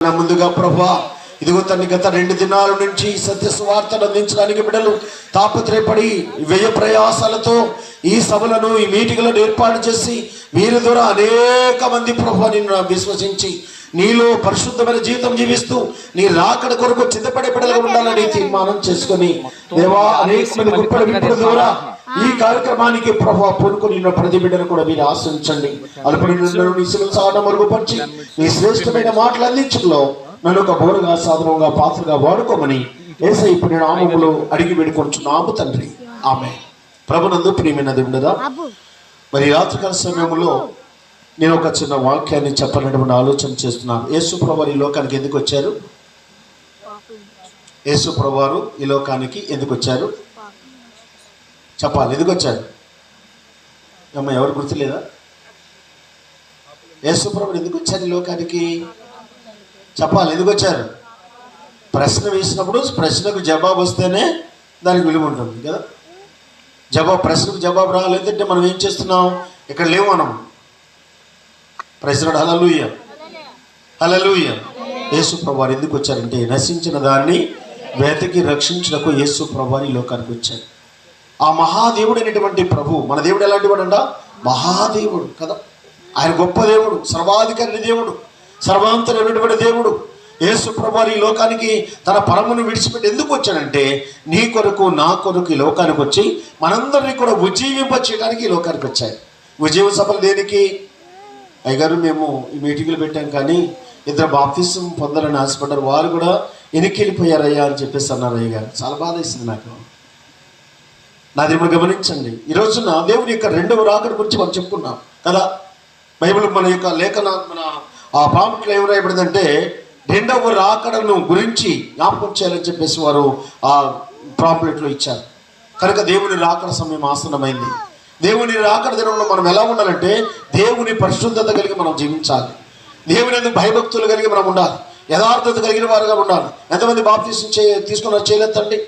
ముందుగా ప్రభా ఇదిగో తన్ని గత రెండు దినాల నుంచి సత్య సువార్తను అందించడానికి బిడ్డలు తాపత్రయపడి వ్యయ ప్రయాసాలతో ఈ సభలను ఈ మీటింగ్లను ఏర్పాటు చేసి వీరి ద్వారా అనేక మంది ప్రభు నిన్ను విశ్వసించి నీలో పరిశుద్ధమైన జీవితం జీవిస్తూ నీ రాకడ కొరకు చిత్తపడే బిడ్డలుగా ఉండాలని తీర్మానం చేసుకొని దేవా అనేక మంది గొప్ప ద్వారా ఈ కార్యక్రమానికి ప్రభావ పూనుకొని ప్రతి బిడ్డను కూడా మీరు ఆశించండి. అల్పడి నీ సాధన మరుగుపరిచి నీ శ్రేష్టమైన మాటలు అందించడంలో నన్ను ఒక బోరుగా సాధనంగా పాత్రగా వాడుకోమని ఏసై ఇప్పుడు నేను ఆమెములు అడిగి వేడుకొంచున్నాము తండ్రి. ఆమె ప్రభునందు ప్రియమైనది ఉండదా మరి రాత్రికాల సమయంలో నేను ఒక చిన్న వాక్యాన్ని చెప్పాలనేటువంటి ఆలోచన చేస్తున్నాను. యేసు ప్రభు ఈ లోకానికి ఎందుకు వచ్చారు? యేసు ప్రభువారు ఈ లోకానికి ఎందుకు వచ్చారు? చెప్పాలి. ఎందుకు అమ్మ ఎవరు గుర్తులేదా? యేసుప్రభుడు ఎందుకు వచ్చారు ఈ లోకానికి? చెప్పాలి. ఎందుకు వచ్చారు ప్రశ్న వేసినప్పుడు ప్రశ్నకు జవాబు వస్తేనే దానికి విలువ ఉంటుంది కదా? జవాబు ప్రశ్నకు జవాబు రాలేదంటే మనం ఏం చేస్తున్నాం? ఇక్కడ లేవు మనం. ప్రశ్నడు హలలుయ్య హలలుయ్య యేసు ప్రభు ఎందుకు వచ్చారంటే నశించిన దాన్ని వేతకి రక్షించుటకు యేసు ప్రభు లోకానికి వచ్చారు. ఆ మహాదేవుడు అనేటువంటి ప్రభు మన దేవుడు ఎలాంటి అంట మహాదేవుడు కదా. ఆయన గొప్ప దేవుడు సర్వాధికారి దేవుడు సర్వాంతరమైనటువంటి దేవుడు. యేసు ప్రభు ఈ లోకానికి తన పరమును విడిచిపెట్టి ఎందుకు వచ్చాడంటే నీ కొరకు నా కొరకు ఈ లోకానికి వచ్చి మనందరినీ కూడా ఉజ్జీవింప చేయడానికి ఈ లోకానికి వచ్చాయి ఉజ్జీవ సభలు దేనికి? అయ్యగారు మేము ఈ మీటింగ్లు పెట్టాం కానీ ఇద్దరు బాప్తిసం పొందాలని ఆశపడ్డారు. వారు కూడా వెనక్కి వెళ్ళిపోయారయ్యా అని చెప్పేసి అన్నారు అయ్యగారు. చాలా బాధ వేసింది నాకు. నా దేవుడు గమనించండి. ఈ రోజున దేవుని యొక్క రెండవ రాకడ గురించి మనం చెప్పుకున్నాం. కదా? బైబిల్ మన యొక్క లేఖన మన ఆ ప్రాముఖ్యత ఏం రాయబడిందంటే రెండవ రాకడను గురించి జ్ఞాపకం చేయాలని చెప్పేసి వారు ఆ ప్రాంప్లెట్లో ఇచ్చారు. కనుక దేవుని రాకడ సమయం ఆసన్నమైంది. దేవుని రాకడ దినంలో మనం ఎలా ఉండాలంటే దేవుని పరిశుద్ధత కలిగి మనం జీవించాలి. దేవుని ఎందుకు భయభక్తులు కలిగి మనం ఉండాలి. యథార్థత కలిగిన వారుగా ఉండాలి. ఎంతమంది బాప్తీసం చే తీసుకున్నారు చేయలేదండి?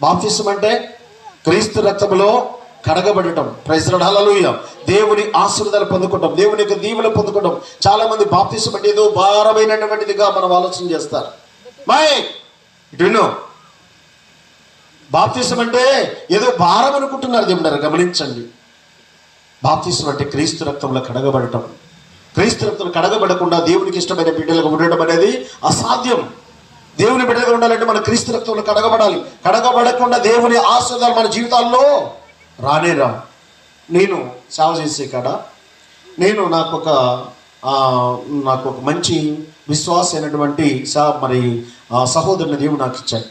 బాప్తీసం అంటే క్రీస్తు రక్తంలో కడగబడటం. ప్రైజ్రడాలూయ దేవుని ఆశీర్వాదాలు పొందుకుంటాం. దేవుని యొక్క దీవులు పొందుకుంటాం. చాలా మంది బాప్తిసం అంటే ఏదో భారమైనటువంటిదిగా మనం ఆలోచన చేస్తారు. మై ఇటు విను బాప్తిసం అంటే ఏదో భారం అనుకుంటున్నారు దేవుడారు గమనించండి. బాప్తిసం అంటే క్రీస్తు రక్తంలో కడగబడటం. క్రీస్తు రక్తంలో కడగబడకుండా దేవునికి ఇష్టమైన బిడ్డలుగా ఉండడం అనేది అసాధ్యం. దేవుని బిడ్డగా ఉండాలంటే మన క్రీస్తు రక్తంలో కడగబడాలి. కడగబడకుండా దేవుని ఆశీర్వాదాలు మన జీవితాల్లో రానే రా. నేను సేవ చేసే కాడ నేను నాకు ఒక నాకు ఒక మంచి విశ్వాస అయినటువంటి సా మరి ఆ సహోదరుని దేవుడు నాకు ఇచ్చాడు.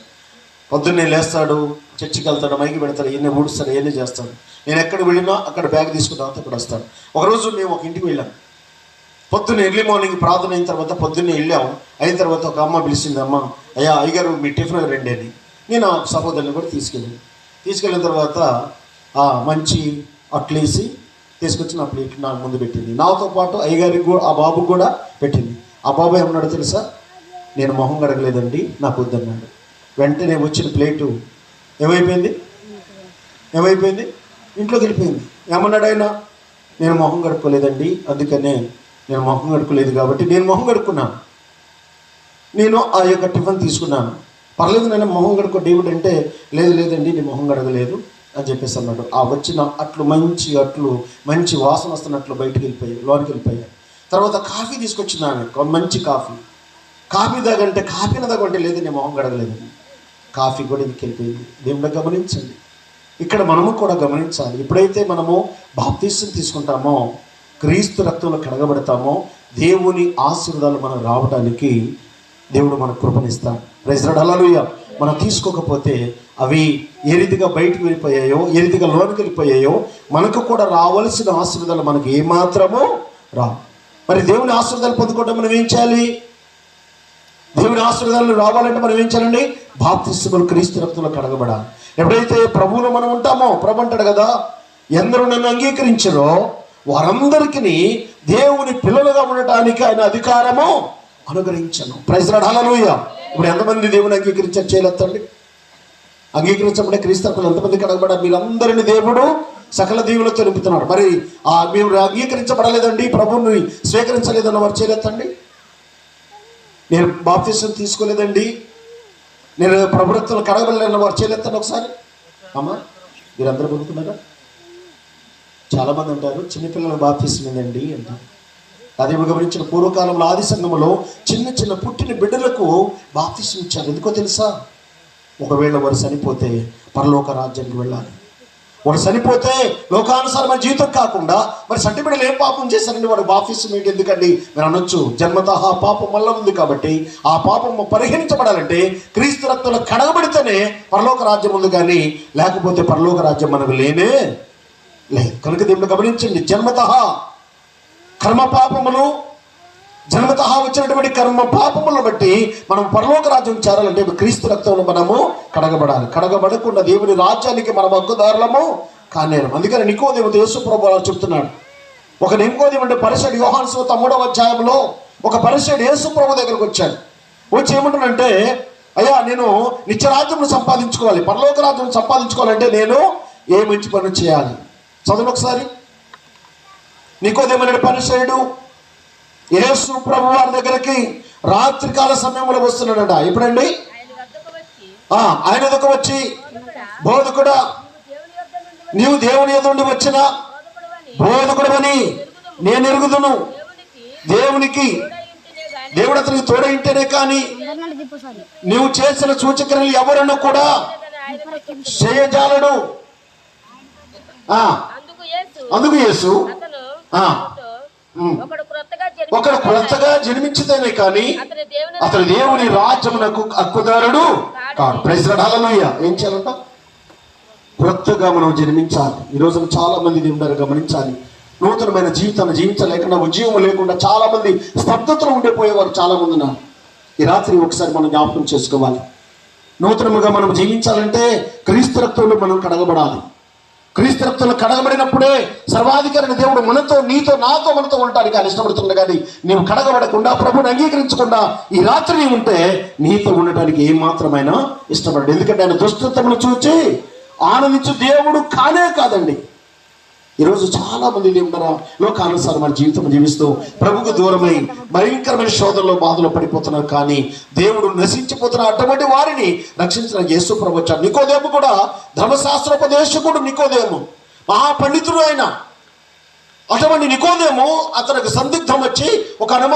పొద్దున్నే లేస్తాడు చర్చికి వెళ్తాడు మైకి పెడతాడు ఎన్ని ఊడుస్తాడు ఎన్ని చేస్తాడు. నేను ఎక్కడ వెళ్ళినా అక్కడ బ్యాగ్ తీసుకుని తర్వాత ఇక్కడ వస్తాడు. ఒకరోజు మేము ఒక ఇంటికి వెళ్ళాం. పొద్దున్న ఎర్లీ మార్నింగ్ ప్రార్థన అయిన తర్వాత పొద్దున్నే వెళ్ళాం. అయిన తర్వాత ఒక అమ్మ పిలిచింది అమ్మ అయ్యా అయ్యగారు మీ టిఫిన్ రండి అని. నేను ఆ సహోదరుని కూడా తీసుకెళ్ళాను. తీసుకెళ్ళిన తర్వాత ఆ మంచి అట్లేసి తీసుకొచ్చి నా ప్లేట్ నా ముందు పెట్టింది. నాతో పాటు అయ్యగారికి కూడా ఆ బాబు కూడా పెట్టింది. ఆ బాబు ఏమన్నాడు తెలుసా? నేను మొహం గడగలేదండి నాకు వద్దన్నాడు వెంటనే వచ్చిన ప్లేటు ఏమైపోయింది? ఏమైపోయింది? ఇంట్లోకి వెళ్ళిపోయింది. ఏమన్నాడు ఆయన? నేను మొహం గడుపుకోలేదండి అందుకనే నేను మొహం గడుపుకోలేదు కాబట్టి నేను మొహం కడుక్కున్నాను. నేను ఆ యొక్క టిఫిన్ తీసుకున్నాను. పర్లేదు నేను మొహం గడుకో డేవిడ్ అంటే లేదు లేదండి నేను మొహం గడగలేదు అని చెప్పేసి అన్నాడు. ఆ వచ్చిన అట్లు మంచి అట్లు మంచి వాసన వస్తున్నట్లు బయటికి వెళ్ళిపోయాయి లోనికి వెళ్ళిపోయాయి. తర్వాత కాఫీ తీసుకొచ్చినాను ఒక మంచి కాఫీ. కాఫీ దాగంటే కాఫీ దాగంటే లేదు నేను మొహం గడగలేదండి కాఫీ కూడా ఇంటికి వెళ్ళిపోయింది. దేవుడు గమనించండి. ఇక్కడ మనము కూడా గమనించాలి. ఎప్పుడైతే మనము బాప్తీసం తీసుకుంటామో క్రీస్తు రక్తంలో కడగబడతామో దేవుని ఆశీర్వాదాలు మనం రావడానికి దేవుడు మనకు కృపనిస్తాడు. అలలుయ మనం తీసుకోకపోతే అవి ఏ రీతిగా బయటకు వెళ్ళిపోయాయో ఏ రీతిగా లోనికి వెళ్ళిపోయాయో మనకు కూడా రావలసిన ఆశీర్వాదాలు మనకు ఏమాత్రమో రా మరి దేవుని ఆశీర్వాదాలు పొందుకోవడం మనం ఏం చేయాలి? దేవుని ఆశీర్వాదాలు రావాలంటే మనం ఏం చేయాలండి? బాప్తిస్తములు క్రీస్తు రక్తంలో కడగబడాలి. ఎప్పుడైతే ప్రభువులో మనం ఉంటామో ప్రభు అంటాడు కదా ఎందరూ నన్ను అంగీకరించారో వారందరికీ దేవుని పిల్లలుగా ఉండటానికి ఆయన అధికారము అనుగ్రహించను. ప్రైజ్రాడ్ హల్లెలూయా ఇప్పుడు ఎంతమంది దేవుని అంగీకరించారు చేయలేదండి? అంగీకరించబడే క్రీస్తకులు ఎంతమంది కడగబడారు మీరందరిని దేవుడు సకల దీవులతో నింపుతున్నాడు మరి ఆ మీరు అంగీకరించబడలేదండి? ప్రభువుని స్వీకరించలేదన్న వారు చేయలేదండి? నేను బాప్తీసం తీసుకోలేదండి? నేను ప్రభుత్వం కడగబడలేని వారు చేయలేదండి ఒకసారి? అమ్మా మీరందరూ పొందుతున్నారా చాలామంది అంటారు చిన్నపిల్లల బాప్తీసం ఏందండి? అంటారు అదే గమనించిన పూర్వకాలంలో ఆది సంఘంలో చిన్న చిన్న పుట్టిన బిడ్డలకు బాప్తీసం ఇచ్చారు. ఎందుకో తెలుసా? ఒకవేళ వారు చనిపోతే పరలోక రాజ్యానికి వెళ్ళాలి. వాడు చనిపోతే లోకానుసారమైన జీవితం కాకుండా మరి సంటి బిడ్డలు ఏం పాపం చేశారండి? వాడు బాప్తీసం ఏంటి? ఎందుకండి? మీరు అనొచ్చు జన్మత ఆ పాపం వల్ల ఉంది కాబట్టి ఆ పాపం పరిహరించబడాలంటే క్రీస్తు రక్తంలో కడగబడితేనే పరలోక రాజ్యం ఉంది కానీ లేకపోతే పరలోక రాజ్యం మనకు లేనే లేదు కనుక దేవుడు గమనించండి జన్మత కర్మ పాపములు జన్మత వచ్చినటువంటి కర్మ పాపములను బట్టి మనం పరలోక రాజ్యం చేరాలంటే క్రీస్తు రక్తంలో మనము కడగబడాలి. కడగబడకుండా దేవుని రాజ్యానికి మనం హక్కుదారులము కానేరం అందుకని నికోదేవుడు యేసు ప్రభు చెప్తున్నాడు. ఒక నికోదేవు అంటే పరిసడు యోహాన్ తమ్ముడవ మూడవ అధ్యాయంలో ఒక పరిసడు యేసు ప్రభు దగ్గరకు వచ్చాడు. వచ్చి ఏమంటానంటే అయ్యా నేను నిత్యరాజ్యం సంపాదించుకోవాలి. పరలోక రాజ్యం సంపాదించుకోవాలంటే నేను ఏ మంచి పని చేయాలి? చదువు ఒకసారి. నికోదేమనే పరిసయుడు యేసు ప్రభు వారి దగ్గరికి రాత్రికాల సమయంలో వస్తున్నాడట. ఎప్పుడండి? ఆయన దగ్గర వచ్చి బోధకుడా నీవు దేవుని ఎదుండి వచ్చిన బోధకుడవని నేను ఎరుగుదును. దేవునికి దేవుడు అతనికి తోడైంటేనే కానీ నీవు చేసిన సూచక్రియలు ఎవరన్నా కూడా చేయజాలడు. ఆ, అందుకు యేసు? ఒకడు క్రొత్తగా జన్మించితేనే కానీ అతని దేవుని రాజ్యమునకు హక్కుదారుడు కాదు ప్రైజ్లాడ్ హల్లెలూయా ఏం చేయాలంట? కొత్తగా మనం జన్మించాలి. ఈ రోజున చాలా మంది ఉన్నారు గమనించాలి. నూతనమైన జీవితాన్ని జీవించలేకుండా ఉద్యోగం లేకుండా చాలా మంది స్తబ్దతలో ఉండిపోయేవారు చాలా మంది ఉన్నారు. ఈ రాత్రి ఒకసారి మనం జ్ఞాపకం చేసుకోవాలి. నూతనముగా మనం జీవించాలంటే క్రీస్తు రక్తంలో మనం కడగబడాలి. క్రీస్తు రక్తంలో కడగబడినప్పుడే సర్వాధికారిని దేవుడు మనతో నీతో నాతో మనతో ఉండటానికి కానీ ఇష్టపడుతుంది కానీ నీవు కడగబడకుండా ప్రభుని అంగీకరించకుండా ఈ రాత్రి ఉంటే నీతో ఉండటానికి ఏమాత్రమైనా మాత్రమైనా ఎందుకంటే ఆయన దుష్టతను చూచి ఆనందించు దేవుడు కానే కాదండి. ఈరోజు చాలా మంది ఏమంటారా లోకానుసారమైన జీవితం జీవిస్తూ ప్రభుకు దూరమై భయంకరమైన శోధనలో బాధలో పడిపోతున్నారు. కానీ దేవుడు నశించిపోతున్న అటువంటి వారిని రక్షించిన యేసు ప్రభుత్వం నికోదేము కూడా ధర్మశాస్త్రోపదేశకుడు నికోదేము మహాపండితుడు ఆయన. అటువంటి నికోదేము అతనికి సందిగ్ధం వచ్చి ఒక అనుమ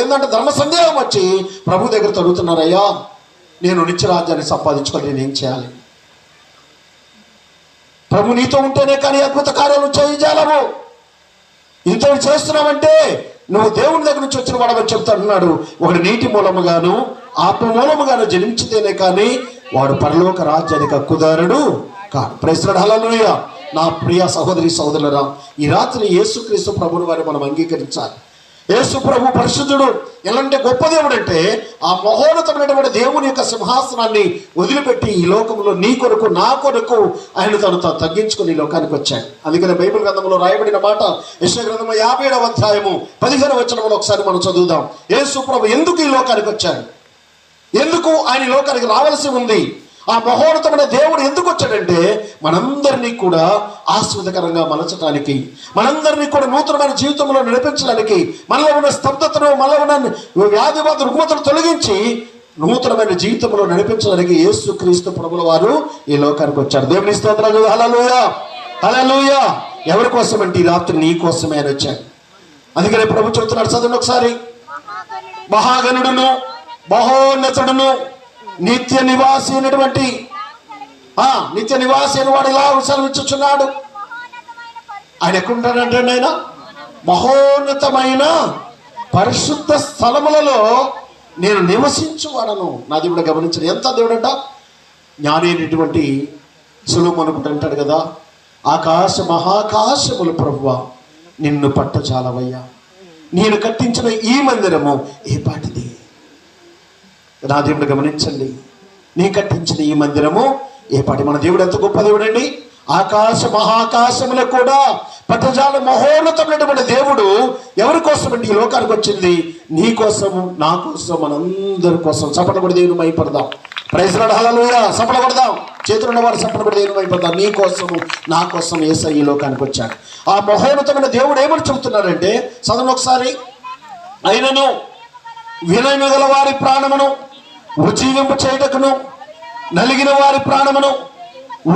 ఏంటంటే ధర్మ సందేహం వచ్చి ప్రభు దగ్గర తడుగుతున్నారయ్యా నేను నిత్యరాజ్యాన్ని సంపాదించుకొని నేను ఏం చేయాలి? ప్రభు నీతో ఉంటేనే కానీ అద్భుత కార్యాలు చేయించాలము ఇంత చేస్తున్నావంటే నువ్వు దేవుని దగ్గర నుంచి వచ్చిన వాడమని చెప్తా అన్నాడు ఒకటి నీటి మూలముగాను ఆత్మ మూలముగాను జన్మించితేనే కానీ వాడు పరలోక రాజ్యానికి హక్కుదారుడు కాదు ప్రశ్నడు హల్లెలూయ నా ప్రియ సహోదరి సహోదరులరా ఈ రాత్రి యేసుక్రీస్తు ప్రభుని వారిని మనం అంగీకరించాలి. యేసు ప్రభు పరిశుద్ధుడు. ఎలాంటి గొప్ప దేవుడు అంటే ఆ మహోన్నతమైనటువంటి దేవుని యొక్క సింహాసనాన్ని వదిలిపెట్టి ఈ లోకంలో నీ కొరకు నా కొరకు ఆయన తను తను తగ్గించుకుని ఈ లోకానికి వచ్చాడు. అందుకని బైబిల్ గ్రంథంలో రాయబడిన మాట యశ్వ గ్రంథము యాభై ఏడవ అధ్యాయము పదిహేను వచనంలో ఒకసారి మనం చదువుదాం. యేసు ప్రభు ఎందుకు ఈ లోకానికి వచ్చాడు? ఎందుకు ఆయన లోకానికి రావాల్సి ఉంది? ఆ మహోన్నతమైన దేవుడు ఎందుకు వచ్చాడంటే మనందరినీ కూడా ఆస్వాదకరంగా మలచడానికి మనందరినీ కూడా నూతనమైన జీవితంలో నడిపించడానికి మనలో ఉన్న స్తబ్దతను మనలో ఉన్న వ్యాధివాద రుగ్మతను తొలగించి నూతనమైన జీవితంలో నడిపించడానికి యేసు క్రీస్తు ప్రభుల వారు ఈ లోకానికి వచ్చారు. దేవుని స్తోత్రాలు. హలలోయ హలలోయ ఎవరి కోసం అంటే ఈ రాత్రి నీ కోసమే ఆయన వచ్చాడు. అందుకనే ప్రభు చెబుతున్నాడు చదవండి ఒకసారి. మహాగణుడును మహోన్నతుడును నిత్య నివాసి అయినటువంటి ఆ నిత్య నివాసి అయిన వాడు ఇలా సెలవిచ్చుచున్నాడు ఆయన ఎక్కడుంటాడంటే ఆయన మహోన్నతమైన పరిశుద్ధ స్థలములలో నేను నివసించువాడను. నా దేవుడు గమనించిన ఎంత దేవుడంట? జ్ఞాని అయినటువంటి సులువు అనుకుంటూ అంటాడు కదా ఆకాశ మహాకాశములు ప్రభువ నిన్ను పట్టచాలవయ్యా నేను కట్టించిన ఈ మందిరము ఏ పాటిది. నా దేవుడు గమనించండి. నీ కట్టించిన ఈ మందిరము ఏ పాటి మన దేవుడు ఎంత గొప్ప దేవుడు అండి ఆకాశ మహాకాశములో కూడా పట్టజాల మహోన్నతమైనటువంటి దేవుడు ఎవరి కోసం అండి ఈ లోకానికి వచ్చింది? నీ కోసము నా కోసం మనందరి కోసం. చప్పటపడి దేవుని మైపడదాం ప్రైజ్లాడు హలలుయా సపడ కొడదాం ఉన్నవారు వారు సపడపడి దేవుని మైపడదాం నీ కోసము నా కోసం ఏసై ఈ లోకానికి వచ్చాడు. ఆ మహోన్నతమైన దేవుడు ఏమని చెబుతున్నాడంటే చదవండి ఒకసారి. అయినను వినయమగల వారి ప్రాణమును ఉజ్జీవింప చేయటకును నలిగిన వారి ప్రాణమును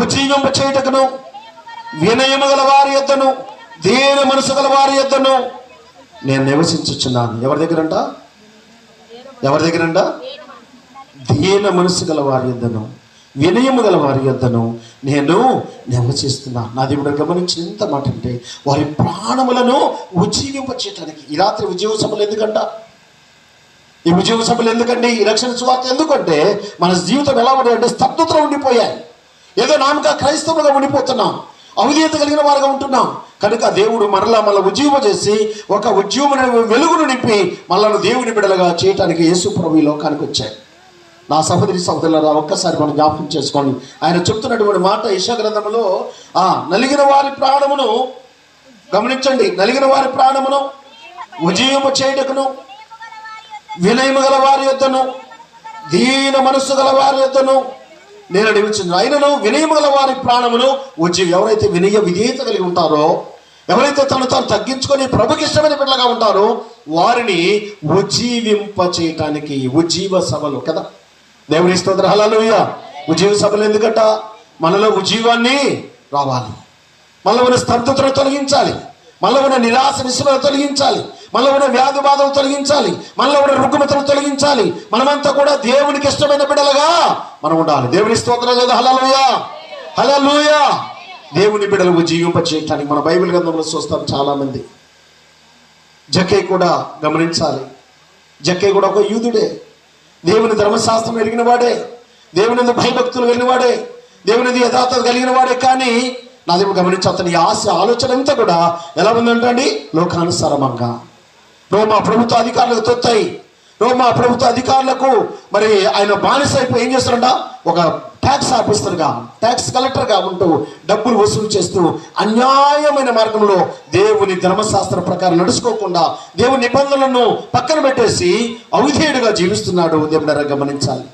ఉజ్జీవింప చేయటకును వినయము గల వారి యొద్దను దేని మనసు గల వారి యొద్దను నేను నివసించుచున్నాను. ఎవరి దగ్గరంట? ఎవరి దగ్గరంట? దీన మనసు గల వారి యొద్దను వినయము గల వారి యొద్దను నేను నివసిస్తున్నాను. నా దేవుడు గమనించిన ఎంత మాట అంటే వారి ప్రాణములను ఉజ్జీవింపచేయటానికి ఈ రాత్రి ఉద్యోగ సభలు ఎందుకంట? ఈ ఉద్యోగ సభలు ఎందుకండి? ఈ రక్షణ సువార్త ఎందుకంటే మన జీవితం ఎలా ఉండాలంటే స్తబ్దతలో ఉండిపోయాయి. ఏదో నామక క్రైస్తవులుగా ఉండిపోతున్నాం. అవిధేయత కలిగిన వారుగా ఉంటున్నాం. కనుక దేవుడు మరలా మళ్ళీ ఉజ్జీవ చేసి ఒక ఉద్యోగ వెలుగును నింపి మళ్ళను దేవుని బిడలుగా చేయటానికి యేసు ప్రభు ఈ లోకానికి వచ్చాయి నా సహోదరి సహోదరులారా ఒక్కసారి మనం జ్ఞాపకం చేసుకోండి. ఆయన చెప్తున్నటువంటి మాట యశ ఆ నలిగిన వారి ప్రాణమును గమనించండి. నలిగిన వారి ప్రాణమును ఉజీవము చేయుటకును వినయము గల వారి యొద్దను దీన మనస్సు గల వారి యొద్దను నేను అడిగించింది ఆయనను వినయము గల వారి ప్రాణమును ఉజ్జీవి. ఎవరైతే వినయ విధేయత కలిగి ఉంటారో ఎవరైతే తను తాను తగ్గించుకొని ప్రభుకి ఇష్టమైన బిడ్డలుగా ఉంటారో వారిని ఉజ్జీవింప చేయటానికి ఉజ్జీవ సభలు కదా. దేవుని స్తోత్ర. హల్లెలూయా. ఉజ్జీవ సభలు ఎందుకట? మనలో ఉజ్జీవాన్ని రావాలి. మనలో ఉన్న స్తబ్దతను తొలగించాలి. మనలో ఉన్న నిరాశ నిస్సులను తొలగించాలి. మనలో ఉన్న వ్యాధి బాధలు తొలగించాలి. మనలో ఉన్న రుగ్మతలు తొలగించాలి. మనమంతా కూడా దేవునికి ఇష్టమైన బిడలుగా మనం ఉండాలి. దేవుని స్తోత్రం లేదా హలలుయా హలలుయా దేవుని బిడలకు జీవింప చేయటానికి మన బైబిల్ గ్రంథంలో చూస్తాం చాలామంది. జకే కూడా గమనించాలి. జకే కూడా ఒక యూదుడే. దేవుని ధర్మశాస్త్రం ఎరిగిన వాడే. దేవుని భయభక్తులు కలిగిన వాడే. దేవునిది యథార్థత కలిగిన వాడే. కానీ నా దేవుడు గమనించి అతని ఆశ ఆలోచన అంతా కూడా ఎలా ఉందంటే అండి? లోకానుసారమంగా. రోమా ప్రభుత్వ అధికారులకు తొత్తాయి. రోమా ప్రభుత్వ అధికారులకు మరి ఆయన బానిస అయిపోయి ఏం చేస్తారంట? ఒక ట్యాక్స్ ఆఫీసర్గా ట్యాక్స్ కలెక్టర్గా ఉంటూ డబ్బులు వసూలు చేస్తూ అన్యాయమైన మార్గంలో దేవుని ధర్మశాస్త్ర ప్రకారం నడుచుకోకుండా దేవుని నిబంధనలను పక్కన పెట్టేసి అవిధేయుడుగా జీవిస్తున్నాడు. దేవుడారా గమనించాలి.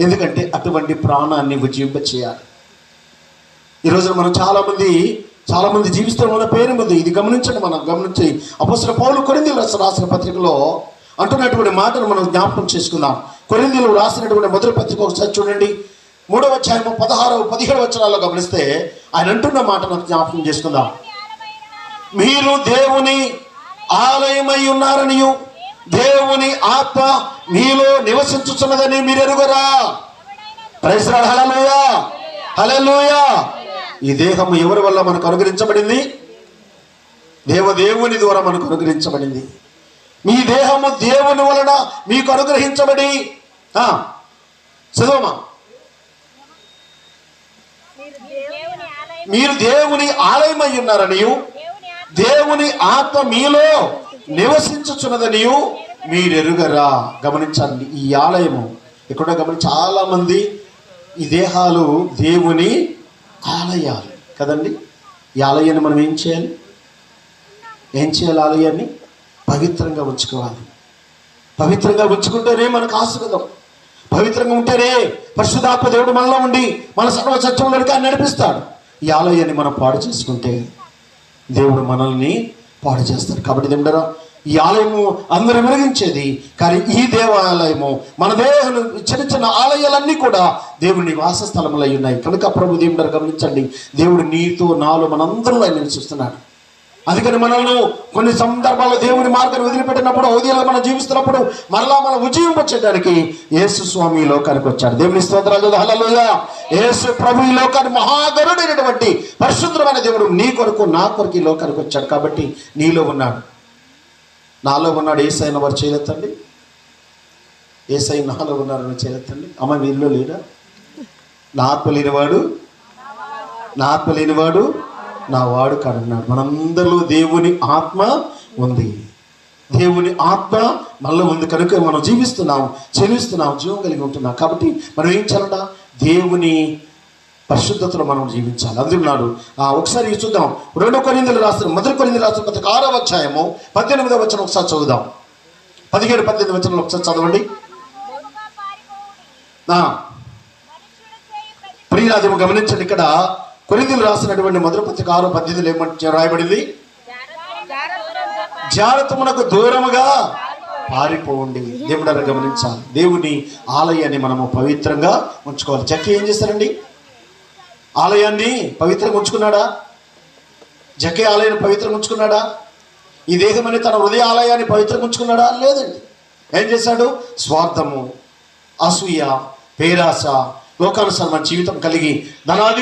ఎందుకంటే అటువంటి ప్రాణాన్ని ఉజ్జింపచేయాలి ఈ రోజున మనం చాలామంది చాలా మంది జీవిస్తున్న మన పేరు ఉంది ఇది గమనించండి మనం గమనించి అపసర పౌలు కొరింది రాసిన పత్రికలో అంటున్నటువంటి మాటను మనం జ్ఞాపకం చేసుకుందాం. కొరిందీలు రాసినటువంటి మొదటి పత్రిక ఒకసారి చూడండి. మూడవ అధ్యాయము పదహారవ పదిహేడు వచనాల్లో గమనిస్తే ఆయన అంటున్న మాటను జ్ఞాపకం చేసుకుందాం. మీరు దేవుని ఆలయమై ఉన్నారని దేవుని ఆత్మ మీలో నివసించుచున్నదని మీరు ఎరుగురా? ప్రైజ్ హలలుయా హలలుయా ఈ దేహము ఎవరి వల్ల మనకు అనుగ్రహించబడింది? దేవదేవుని ద్వారా మనకు అనుగ్రహించబడింది. మీ దేహము దేవుని వలన మీకు అనుగ్రహించబడి చదువమా? దేవుని ఆలయం మీరు దేవుని ఆలయమై ఉన్నారనియు దేవుని ఆత్మ మీలో నివసించుచున్నదనియు మీరెరుగరా? గమనించండి ఈ ఆలయము. ఇక్కడ గమని చాలా మంది ఈ దేహాలు దేవుని ఆలయాలు. కదండి? ఈ ఆలయాన్ని మనం ఏం చేయాలి? ఏం చేయాలి ఆలయాన్ని? పవిత్రంగా ఉంచుకోవాలి. పవిత్రంగా ఉంచుకుంటేనే మనకు ఆశీర్వదం పవిత్రంగా ఉంటేనే పరిశుధాత్మ దేవుడు మనలో ఉండి మన సర్వ సత్యంలోనికి ఆయన నడిపిస్తాడు. ఈ ఆలయాన్ని మనం పాడు చేసుకుంటే దేవుడు మనల్ని పాడు చేస్తాడు. కాబట్టి తిండరా ఈ ఆలయము అందరూ వెలిగించేది. కానీ ఈ దేవాలయము మన దేహం చిన్న చిన్న ఆలయాలన్నీ కూడా దేవుని వాస స్థలములు ఉన్నాయి. కనుక ప్రభు దేవుడు గమనించండి. దేవుడు నీతో నాలో మనందరిలో ఆయన నివసిస్తున్నాడు. అందుకని మనల్ని కొన్ని సందర్భాల్లో దేవుని మార్గాన్ని వదిలిపెట్టినప్పుడు ఉదయాలు మనం జీవిస్తున్నప్పుడు మరలా మనం ఉజ్జీవింపచేయడానికి యేసు స్వామి ఈ లోకానికి వచ్చాడు. దేవుని స్తోత్రాలు హల్లెలూయా. యేసు ప్రభు ఈ లోకాన్ని మహాగరుడైనటువంటి పరిశుద్ధమైన దేవుడు నీ కొరకు నా కొరకు ఈ లోకానికి వచ్చాడు కాబట్టి నీలో ఉన్నాడు. నాలో ఉన్నాడు ఏసైన వారు చేయలేతండి ఏసై నాలో ఉన్నారని చేయలేతండి అమ్మ వీరిలో లేడా? నా ఆత్మ లేనివాడు? నా ఆత్మ లేనివాడు? నా వాడు కాడన్నాడు. మనందరిలో దేవుని ఆత్మ ఉంది. దేవుని ఆత్మ మనలో ఉంది కనుక మనం జీవిస్తున్నాం చెల్లిస్తున్నాం జీవం కలిగి ఉంటున్నాం. కాబట్టి మనం ఏం చేయాలంట? దేవుని పరిశుద్ధతలో మనం జీవించాలి. అందుకున్నాడు ఒకసారి చూద్దాం. రెండో కొరిందలు రాస్తారు మొదటి కొరిందలు రాసిన పత్రిక ఆరో అధ్యాయము పద్దెనిమిదో వచ్చిన ఒకసారి చదువుదాం. పదిహేడు పద్దెనిమిది వచ్చిన ఒకసారి చదవండి. బహుగా గమనించండి ఇక్కడ కొరిందలు రాసినటువంటి మొదటి పత్రిక ఆరో పద్దెనిమిది ఏమంటే రాయబడింది? జాగ్రత్తగా జాగ్రత్తమునకు దూరముగా పారిపోండి. దేవుడారా గమనించాలి. దేవుని ఆలయాన్ని మనము పవిత్రంగా ఉంచుకోవాలి. జక్కి ఏం చేస్తారండి? ఆలయాన్ని పవిత్రంగా ఉంచుకున్నాడా? జకే ఆలయాన్ని పవిత్రంగా ఉంచుకున్నాడా? ఈ దేహమని తన హృదయ ఆలయాన్ని పవిత్రంగా ఉంచుకున్నాడా? లేదండి. ఏం చేశాడు? స్వార్థము అసూయ పేరాస లోకానుసారమైన జీవితం కలిగి ధనాది